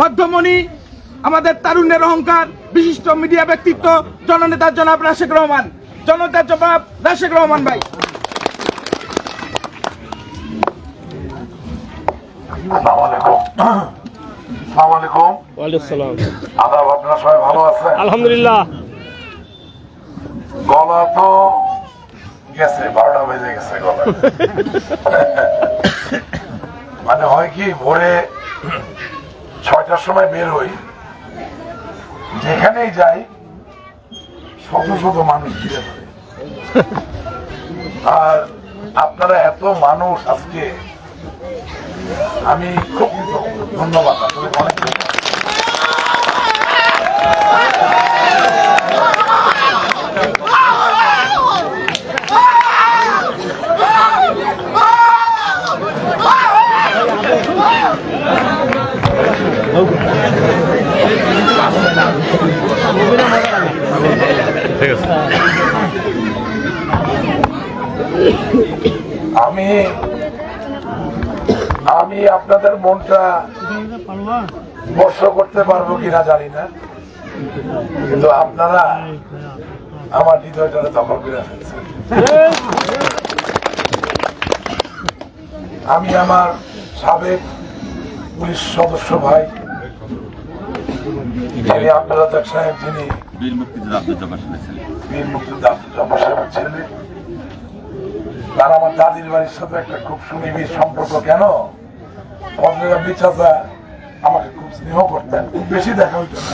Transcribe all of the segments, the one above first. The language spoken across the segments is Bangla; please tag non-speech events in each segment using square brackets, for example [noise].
মধ্যমণি আমাদের তারুণ্যের অহংকার বিশিষ্ট মিডিয়া ব্যক্তিত্ব জননেতা জনাব রাশেক রহমান। জননেতা জনাব রাশেক রহমান ভাই। আসসালামু আলাইকুম। আসসালামু আলাইকুম। ওয়ালাইকুম আদাব আপনারা সবাই ভালো আছেন? আলহামদুলিল্লাহ। গলা তো গেছে বারোটা বেজে গেছে গলা। [laughs] মানে হয় কি ভোরে ছয়টার সময় বের হই, যেখানেই যাই, শত শত মানুষ ঘিরে ধরে আর আপনারা এত মানুষ আজকে, আমি খুব। ধন্যবাদ, আপনাদের অনেক ধন্যবাদ আমি আমি আপনাদের মনটা স্পর্শ করতে পারব কিনা জানি না। কিন্তু আপনারা আমার হৃদয়টা দখল করে ফেলছেন। আমি আমার সাবেক পুলিশ সদস্য ভাই যিনি আপনারা দেখ সাহেব যিনি বীর মুক্তিযোদ্ধা আব্দুল তার আমার দাদির বাড়ির সাথে একটা খুব সুনিবিড় সম্পর্ক। কেন? আব্দি চাচা আমাকে খুব স্নেহ করতেন, খুব বেশি দেখা হইতো না।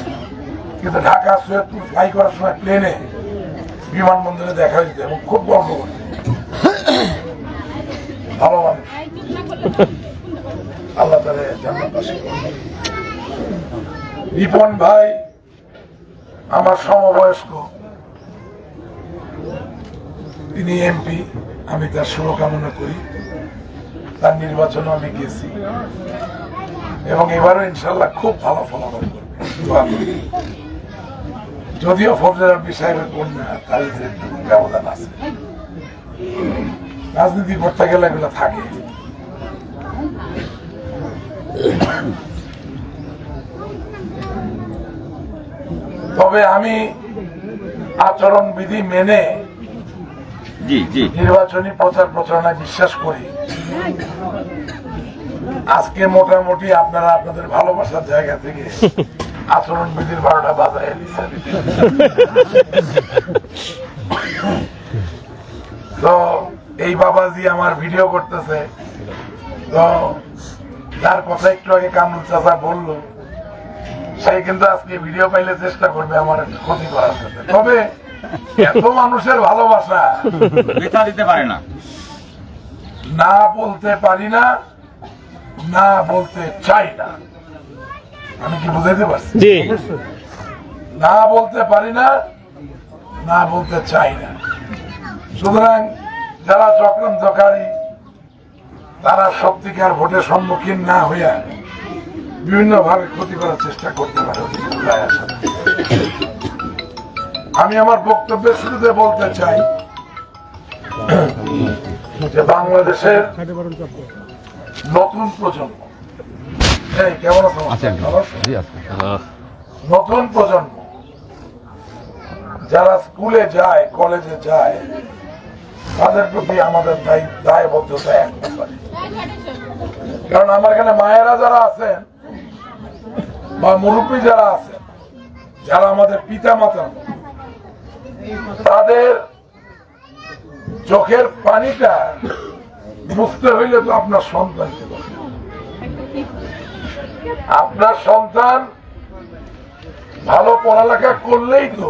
কিন্তু ঢাকা, সৈয়দপুর ফ্লাই করার সময় প্লেনে বিমানবন্দরে দেখা হইতো এবং খুব গর্ব করতেন। ভালো মানুষ। আল্লাহ বাসী রিপন ভাই, আমার সমবয়স্ক, তিনি এমপি আমি তার শুভকামনা করি। তার নির্বাচনে আমি গেছি। এবং এবারও ইনশাল্লাহ খুব ভালো ফলাফল করবে। যদিও ফজলের আব্দি সাহেবের কন্যা তার ব্যবধান আছে। রাজনীতি করতে গেলে এগুলো থাকে। তবে আমি আচরণ বিধি মেনে জি জি। নির্বাচনী প্রচার প্রচারণায় বিশ্বাস করি। আজকে মোটামুটি আপনারা আপনাদের ভালোবাসার জায়গা থেকে আচরণ বিধির বারোটা বাজায় তো এই বাবাজি আমার ভিডিও করতেছে। তো যার কথা একটু আগে কামরুল চাচা বলল, সে কিন্তু আজকে ভিডিও পাইলে চেষ্টা করবে আমার ক্ষতি করার জন্য। তবে এত মানুষের ভালোবাসা দিতে পারে না। না বলতে পারি না না বলতে চাই না। আমি কি বুঝাইতে পারছি? না বলতে পারি না না বলতে চাই না। সুতরাং যারা চক্রান্তকারী তারা সত্যিকার ভোটের সম্মুখীন না হইয়া বিভিন্ন ভাবে ক্ষতি করার চেষ্টা করতে পারে। আমি আমার বক্তব্যের শুরুতে বলতে চাই যে বাংলাদেশের নতুন প্রজন্ম। কেমন ভালো আছো? নতুন প্রজন্ম যারা স্কুলে যায় কলেজে যায় তাদের প্রতি আমাদের দায়বদ্ধতা এক ব্যাপারে। কারণ আমার এখানে মায়েরা যারা আছেন বা মুরব্বী যারা আছেন যারা আমাদের পিতা মাতা তাদের চোখের পানিটা বুঝতে হইলে তো আপনার সন্তানকে আপনার সন্তান ভালো পড়ালেখা করলেই তো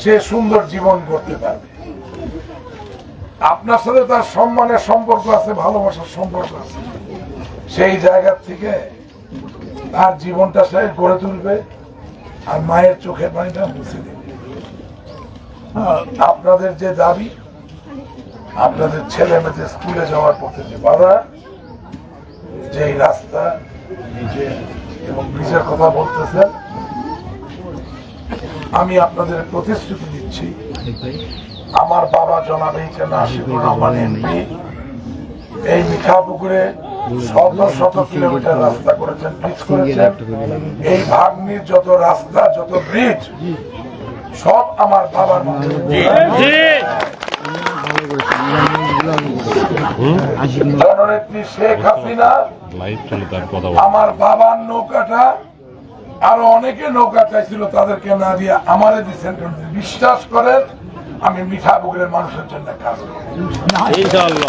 সে সুন্দর জীবন করতে পারবে। আপনার সাথে তার সম্মানের সম্পর্ক আছে, ভালোবাসার সম্পর্ক আছে। সেই জায়গা থেকে তার জীবনটা সে গড়ে তুলবে আর মায়ের চোখের পানিটা মুছে দেবে। আপনাদের যে দাবি আপনাদের ছেলে মেয়েদের স্কুলে যাওয়ার পথে যে বাধা যে রাস্তা এবং ব্রিজের কথা বলতেছেন, আমি আপনাদের প্রতিশ্রুতি দিচ্ছি। আমার বাবা জনাব এইচ এম আশিকুর রহমান এই শত শত কিলোমিটার রাস্তা করেছেন ব্রিজ করেছেন। এই ভাগ্নির যত রাস্তা, যত ব্রিজ সব আমার বাবার মাধ্যমে জননেত্রী শেখ হাসিনা আমার বাবার নৌকাটা আরও অনেকে নৌকা চাইছিল তাদেরকে না দিয়ে আমারে দিচ্ছেন বিশ্বাস করেন আমি মিঠা বুকের মানুষের জন্য কাজ করব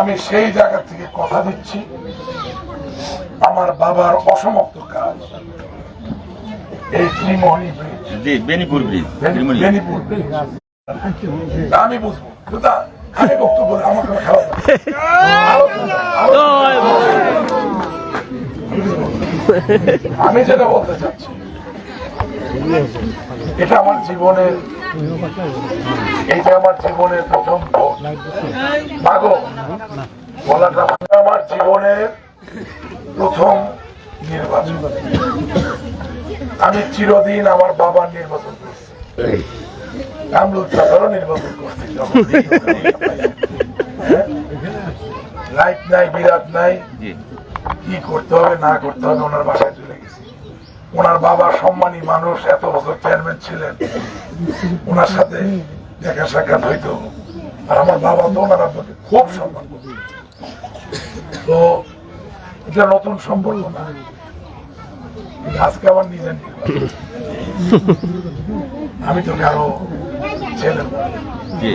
আমি সেই জায়গা থেকে কথা দিচ্ছি। আমার বাবার অসমাপ্ত কাজ। এই Trimohani bridge. Benipur bridge Benipur bridge. আমি বুঝব। আমি বক্তব্য আমার কোনো। আমি যেটা বলতে চাচ্ছি, এটা আমার জীবনের, এটা আমার জীবনের প্রথম ভোট। মাগো বলাটা আমার জীবনের প্রথম নির্বাচন। আমি চিরদিন আমার বাবার নির্বাচন করছি। কামরুল চাচারও নির্বাচন করছি হ্যাঁ? লাইট নাই বিরাট নাই। কি করতে হবে না করতে হবে ওনার বাসায় চলে গেছি। ওনার বাবা সম্মানী মানুষ এত বছর চেয়ারম্যান ছিলেন। ওনার সাথে দেখা সাক্ষাৎ হইতো। আর আমার বাবা তো ওনার আব্বাকে খুব সম্মান করত। তো এটা নতুন সম্পর্ক না। আজকে আমার নিজের নির্বাচন। [laughs] আমি তোকে আরও জি।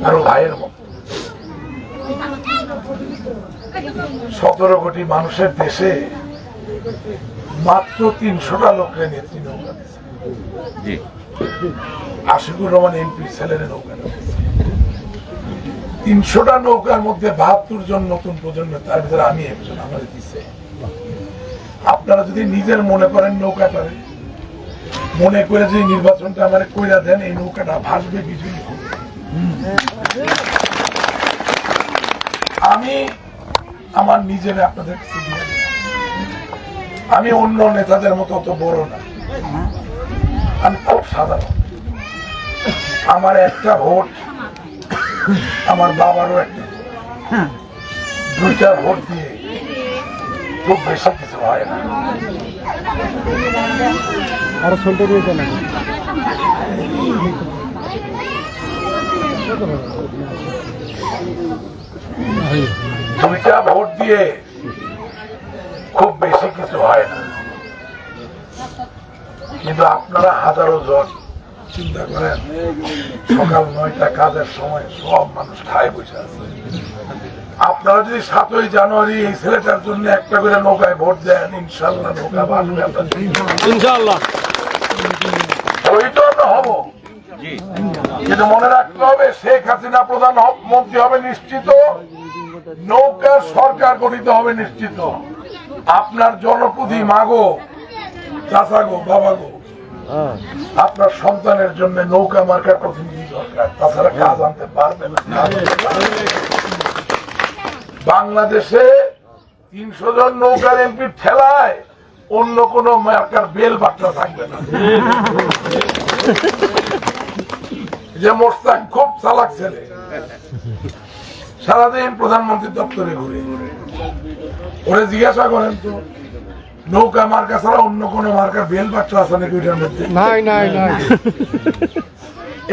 কারও ভাইয়ের সতেরো কোটি মানুষের দেশে মাত্র তিনশোটা লোকের নেত্রী নৌকা আশিকুর রহমান এমপি ছেলের নৌকা তিনশোটা নৌকার মধ্যে বাহাত্তর জন নতুন প্রজন্ম তার ভিতরে আমি একজন আমার দিচ্ছে আপনারা যদি নিজের মনে করেন নৌকাটারে মনে করে যে নির্বাচনটা আমার কইরা দেন এই নৌকাটা ভাসবে বিজয়ী হবে আমি আমার নিজের আপনাদের কাছে আমি অন্য নেতাদের মতো অত বড় না। আমি খুব সাধারণ। আমার একটা ভোট আমার বাবারও একটা। ভোট। দুইটা ভোট দিয়ে খুব বেশি কিছু হয় না। আরও শুনতে দিয়েছে না দুইটা ভোট দিয়ে খুব বেশি কিছু হয় না। কিন্তু আপনারা হাজারো জন চিন্তা করেন সকাল নয়টা কাজের সময় সব মানুষ খায় বসে আছে। আপনারা যদি সাতই জানুয়ারি এই ছেলেটার জন্য একটা করে নৌকায় ভোট দেন ইনশাল্লাহ নৌকা বাঁচবে ইনশাআল্লাহ। শহীদ আমরা হব। কিন্তু মনে রাখতে হবে শেখ হাসিনা প্রধান মন্ত্রী হবে নিশ্চিত। নৌকার সরকার গঠিত হবে নিশ্চিত। আপনার জনপ্রতি মাগো চাচা গো বাবা গো। আপনার সন্তানের জন্য নৌকা মার্কার প্রতিনিধি দরকার। তাছাড়া কাজ আনতে পারবে না। বাংলাদেশে তিনশো জন নৌকার এমপি ঠেলায় অন্য কোন মার্কার বেল বাট্টা থাকবে না। যে মোস্তাক খুব চালাক ছেলে। সারাদিন প্রধানমন্ত্রীর দপ্তরে ঘুরে। ওরে জিজ্ঞাসা করেন তো নৌকা মার্কা ছাড়া অন্য কোন মার্কার বেল বাট্টা আছে নাকি ওইটার মধ্যে?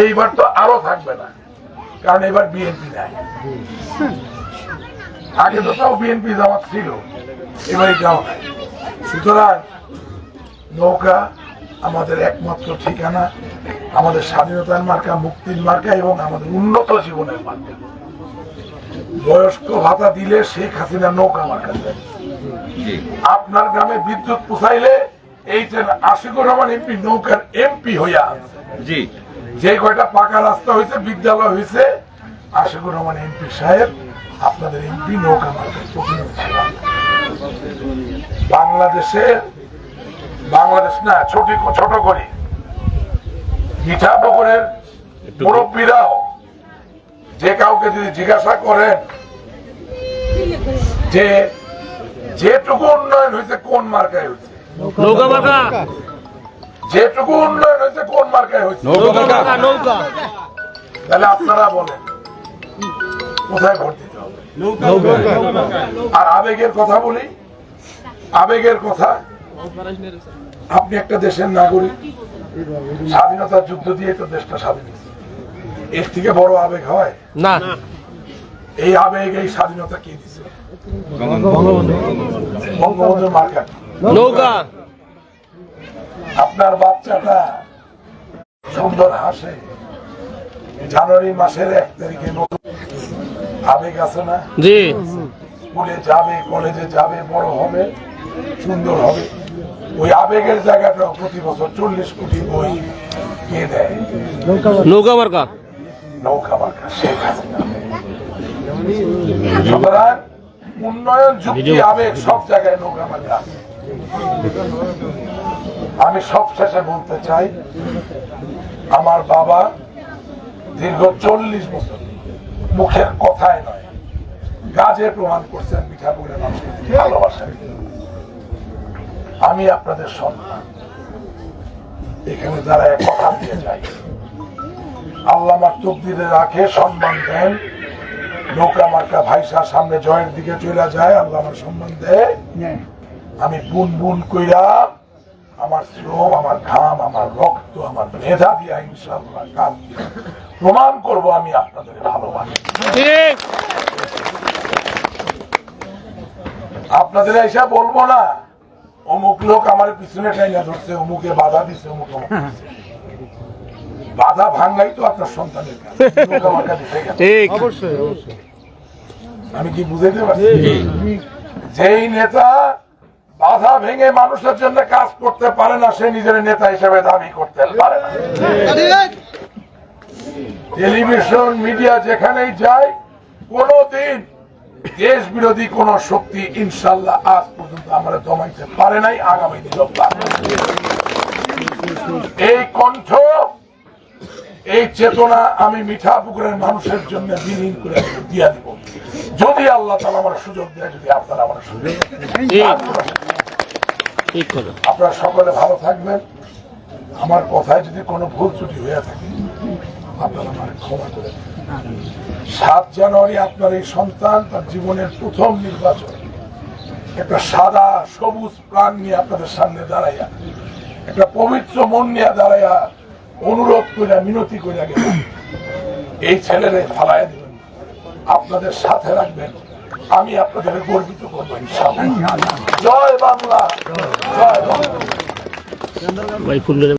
এইবার তো আরও থাকবে না কারণ এবার বিএনপি নাই। আগে তো তাও বিএনপি জামাত ছিল এবার এটাও নাই সুতরাং নৌকা আমাদের একমাত্র ঠিকানা আমাদের স্বাধীনতার মার্কা মুক্তির মার্কা এবং আমাদের উন্নত জীবনের মার্কা। বয়স্ক ভাতা দিলে শেখ হাসিনা নৌকা মার্কা দেয় জি। আপনার গ্রামে বিদ্যুৎ পুষাইলে এই যে আশিকুর রহমান এমপি নৌকার এমপি হইয়া জি। যে কয়টা পাকা রাস্তা হয়েছে বিদ্যালয় হয়েছে আশিকুর রহমান এমপি সাহেব আপনাদের এমপি নৌকা ছিলাম বাংলাদেশ না ছোট ছোট করি। মিঠা পুকুরের মুরব্বীরাও যে কাউকে যদি জিজ্ঞাসা করেন যে যেটুকু উন্নয়ন হয়েছে কোন মার্কায় হয়েছে? যেটুকু উন্নয়ন হয়েছে কোন মার্কায় হয়েছে? নৌকা মার্কা। নৌকা। তাহলে আপনারা বলেন কোথায় ভোট আর আবেগের কথা বলি আবেগের কথা আপনি একটা দেশের নাগরিক স্বাধীনতার যুদ্ধ দিয়ে তো দেশটা স্বাধীন। এর থেকে বড় আবেগ হয়? না। এই আবেগ এই স্বাধীনতা কে দিছে? বঙ্গবন্ধুর মার্কা নৌকা। আপনার বাচ্চাটা সুন্দর হাসে। জানুয়ারি মাসের এক তারিখে নতুন আবেগ আছে না? জি। স্কুলে যাবে কলেজে যাবে বড় হবে সুন্দর হবে। ওই আবেগের জায়গাটা প্রতি বছর চল্লিশ কোটি বই কে দেয়? নৌকা মার্কা। নৌকা মার্কা শেখ হাসিনা। সুতরাং উন্নয়ন যুক্তি আবেগ সব জায়গায় নৌকা মার্কা আছে। আমি সব শেষে বলতে চাই আমার বাবা দীর্ঘ চল্লিশ বছর মুখের কথায় নয়। কাজে প্রমাণ করছেন মিঠাপুরের মানুষকে ভালোবাসেন আমি আপনাদের সন্তান। এখানে যারা কথা দিয়ে যায় আল্লাহ আমার তকদিরে রাখে সম্মান দেন। নৌকা মার্কা ভাইসা সামনে জয়ের দিকে চলে যায় আল্লাহ আমার সম্মান দেয়। আমি বুন বুন কইরা আমার শ্রম আমার ঘাম আমার রক্ত আমার মেধা দিয়া ইনশাআল্লাহ কাজ দিয়া। প্রমাণ করব আমি আপনাদের ভালোবাসি। আপনাদের এসে বলব না অমুক লোক আমার পিছনে টাইনা ধরছে অমুকে বাধা দিছে অমুক বাধা ভাঙাই তো আপনার সন্তানের অবশ্যই আমি কি বুঝাইতে পারছি? যেই নেতা বাধা ভেঙে মানুষের জন্য কাজ করতে পারে না, সে নিজের নেতা হিসেবে দাবি করতে পারে না টেলিভিশন, মিডিয়া যেখানেই যায়, কোনদিন দেশ বিরোধী কোন শক্তি ইনশাল্লাহ আজ পর্যন্ত আমরা দমাইতে পারে নাই, আগামী দিনও পারবে না। এই কণ্ঠ, এই চেতনা আমি মিঠা পুকুরের মানুষের জন্য বিলীন করে দিয়া দিব যদি আল্লাহ তালা আমার সুযোগ দেয় যদি আপনারা আমার সুযোগ আপনারা সকলে ভালো থাকবেন। আমার কথায় যদি কোনো ভুল ত্রুটি হয়ে থাকে আপনারা আমার ক্ষমা করে সাত জানুয়ারি আপনার এই সন্তান তার জীবনের প্রথম নির্বাচন। একটা সাদা সবুজ প্রাণ নিয়ে আপনাদের সামনে দাঁড়াইয়া একটা পবিত্র মন নিয়ে দাঁড়াইয়া অনুরোধ করে মিনতি করে গেল এই ছেলেরে ফালাই দিবেন আপনাদের সাথে রাখবেন। আমি আপনাদের গর্বিত করব ইনশাআল্লাহ। জয় বাংলা। জয় বাংলা।